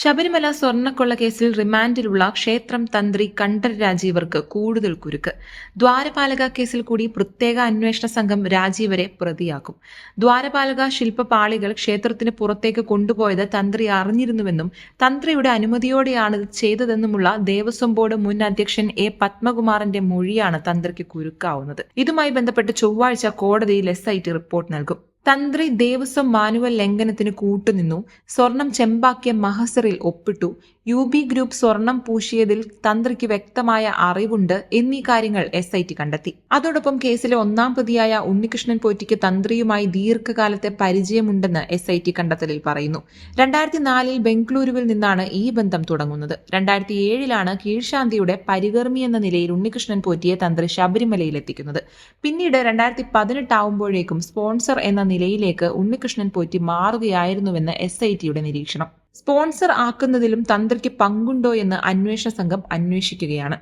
ശബരിമല സ്വർണക്കൊള്ള കേസിൽ റിമാൻഡിലുള്ള ക്ഷേത്രം തന്ത്രി കണ്ഠർ രാജീവർക്ക് കൂടുതൽ കുരുക്ക്. ദ്വാരപാലക കേസിൽ കൂടി പ്രത്യേക അന്വേഷണ സംഘം രാജീവരെ പ്രതിയാക്കും. ദ്വാരപാലക ശില്പപാളികൾ ക്ഷേത്രത്തിന് പുറത്തേക്ക് കൊണ്ടുപോയത് തന്ത്രി അറിഞ്ഞിരുന്നുവെന്നും തന്ത്രിയുടെ അനുമതിയോടെയാണ് ചെയ്തതെന്നുമുള്ള ദേവസ്വം ബോർഡ് മുൻ അധ്യക്ഷൻ എ പത്മകുമാറിന്റെ മൊഴിയാണ് തന്ത്രിക്ക് കുരുക്കാവുന്നത്. ഇതുമായി ബന്ധപ്പെട്ട് ചൊവ്വാഴ്ച കോടതിയിൽ എസ് റിപ്പോർട്ട് നൽകും. തന്ത്രി ദേവസ്വം മാനുവൽ ലംഘനത്തിന് കൂട്ടുനിന്നു. സ്വർണം ചെമ്പാക്കിയ മഹസറിൽ ഒപ്പിട്ടു. യു ബി ഗ്രൂപ്പ് സ്വർണം പൂശിയതിൽ തന്ത്രിക്ക് വ്യക്തമായ അറിവുണ്ട് എന്നീ കാര്യങ്ങൾ എസ് ഐ ടി കണ്ടെത്തി. അതോടൊപ്പം കേസിലെ ഒന്നാം പ്രതിയായ ഉണ്ണികൃഷ്ണൻ പോറ്റിക്ക് തന്ത്രിയുമായി ദീർഘകാലത്തെ പരിചയമുണ്ടെന്ന് എസ് ഐ ടി കണ്ടെത്തലിൽ പറയുന്നു. രണ്ടായിരത്തി നാലിൽ ബംഗളൂരുവിൽ നിന്നാണ് ഈ ബന്ധം തുടങ്ങുന്നത്. രണ്ടായിരത്തി ഏഴിലാണ് കീഴ്ശാന്തിയുടെ പരികർമ്മി എന്ന നിലയിൽ ഉണ്ണികൃഷ്ണൻ പോറ്റിയെ തന്ത്രി ശബരിമലയിൽ എത്തിക്കുന്നത്. പിന്നീട് രണ്ടായിരത്തി പതിനെട്ടാവുമ്പോഴേക്കും സ്പോൺസർ എന്ന നിലയിലേക്ക് ഉണ്ണികൃഷ്ണൻ പോറ്റി മാറുകയായിരുന്നുവെന്ന് എസ് ഐ ടിയുടെ നിരീക്ഷണം. സ്പോൺസർ ആക്കുന്നതിലും തന്ത്രിക്ക് പങ്കുണ്ടോ എന്ന് അന്വേഷണ സംഘം അന്വേഷിക്കുകയാണ്.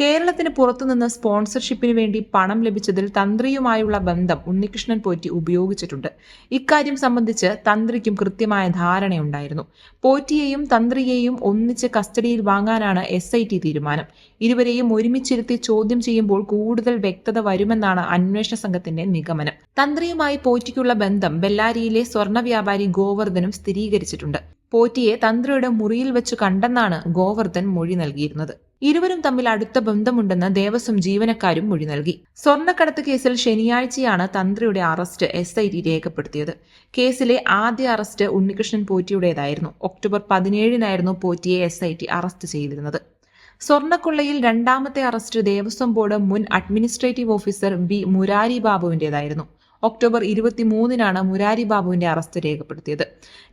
കേരളത്തിന് പുറത്തുനിന്ന് സ്പോൺസർഷിപ്പിന് വേണ്ടി പണം ലഭിച്ചതിൽ തന്ത്രിയുമായുള്ള ബന്ധം ഉണ്ണികൃഷ്ണൻ പോറ്റി ഉപയോഗിച്ചിട്ടുണ്ട്. ഇക്കാര്യം സംബന്ധിച്ച് തന്ത്രിക്കും കൃത്യമായ ധാരണയുണ്ടായിരുന്നു. പോറ്റിയെയും തന്ത്രിയെയും ഒന്നിച്ച് കസ്റ്റഡിയിൽ വാങ്ങാനാണ് എസ് ഐ ടി തീരുമാനം. ഇരുവരെയും ഒരുമിച്ചിരുത്തി ചോദ്യം ചെയ്യുമ്പോൾ കൂടുതൽ വ്യക്തത വരുമെന്നാണ് അന്വേഷണ സംഘത്തിന്റെ നിഗമനം. തന്ത്രിയുമായി പോറ്റിക്കുള്ള ബന്ധം ബെല്ലാരിയിലെ സ്വർണ വ്യാപാരി ഗോവർദ്ധനും സ്ഥിരീകരിച്ചിട്ടുണ്ട്. പോറ്റിയെ തന്ത്രിയുടെ മുറിയിൽ വെച്ച് കണ്ടെന്നാണ് ഗോവർദ്ധൻ മൊഴി നൽകിയിരുന്നത്. ഇരുവരും തമ്മിൽ അടുത്ത ബന്ധമുണ്ടെന്ന് ദേവസ്വം ജീവനക്കാരും മൊഴി നൽകി. സ്വർണക്കടത്ത് കേസിൽ ശനിയാഴ്ചയാണ് തന്ത്രിയുടെ അറസ്റ്റ് എസ് ഐ ടി രേഖപ്പെടുത്തിയത്. കേസിലെ ആദ്യ അറസ്റ്റ് ഉണ്ണികൃഷ്ണൻ പോറ്റിയുടേതായിരുന്നു. ഒക്ടോബർ പതിനേഴിനായിരുന്നു പോറ്റിയെ എസ് ഐ ടി അറസ്റ്റ് ചെയ്തിരുന്നത്. സ്വർണക്കൊള്ളയിൽ രണ്ടാമത്തെ അറസ്റ്റ് ദേവസ്വം ബോർഡ് മുൻ അഡ്മിനിസ്ട്രേറ്റീവ് ഓഫീസർ ബി മുരാരി ബാബുവിന്റേതായിരുന്നു ഒക്ടോബർ ഇരുപത്തിമൂന്നിനാണ് മുരാരി ബാബുവിന്റെ അറസ്റ്റ് രേഖപ്പെടുത്തിയത്.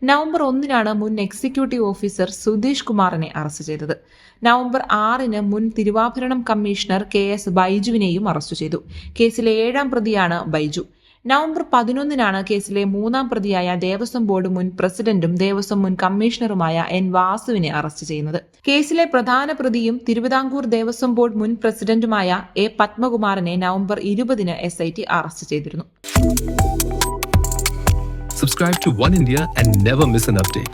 നവംബർ ഒന്നിനാണ് മുൻ എക്സിക്യൂട്ടീവ് ഓഫീസർ സുധീഷ് കുമാറിനെ അറസ്റ്റ് ചെയ്തത്. നവംബർ ആറിന് മുൻ തിരുവാഭരണം കമ്മീഷണർ കെ എസ് ബൈജുവിനെയും അറസ്റ്റ് ചെയ്തു. കേസിലെ ഏഴാം പ്രതിയാണ് ബൈജു. നവംബർ പതിനൊന്നിനാണ് കേസിലെ മൂന്നാം പ്രതിയായ ദേവസ്വം ബോർഡ് മുൻ പ്രസിഡന്റും ദേവസ്വം മുൻ കമ്മീഷണറുമായ എൻ വാസുവിനെ അറസ്റ്റ് ചെയ്യുന്നത് കേസിലെ പ്രധാന പ്രതിയും തിരുവിതാംകൂർ ദേവസ്വം ബോർഡ് മുൻ പ്രസിഡന്റുമായ എ പത്മകുമാറിനെ നവംബർ ഇരുപതിന് എസ് ഐ ടി അറസ്റ്റ് ചെയ്തിരുന്നു Subscribe to One India and never miss an update.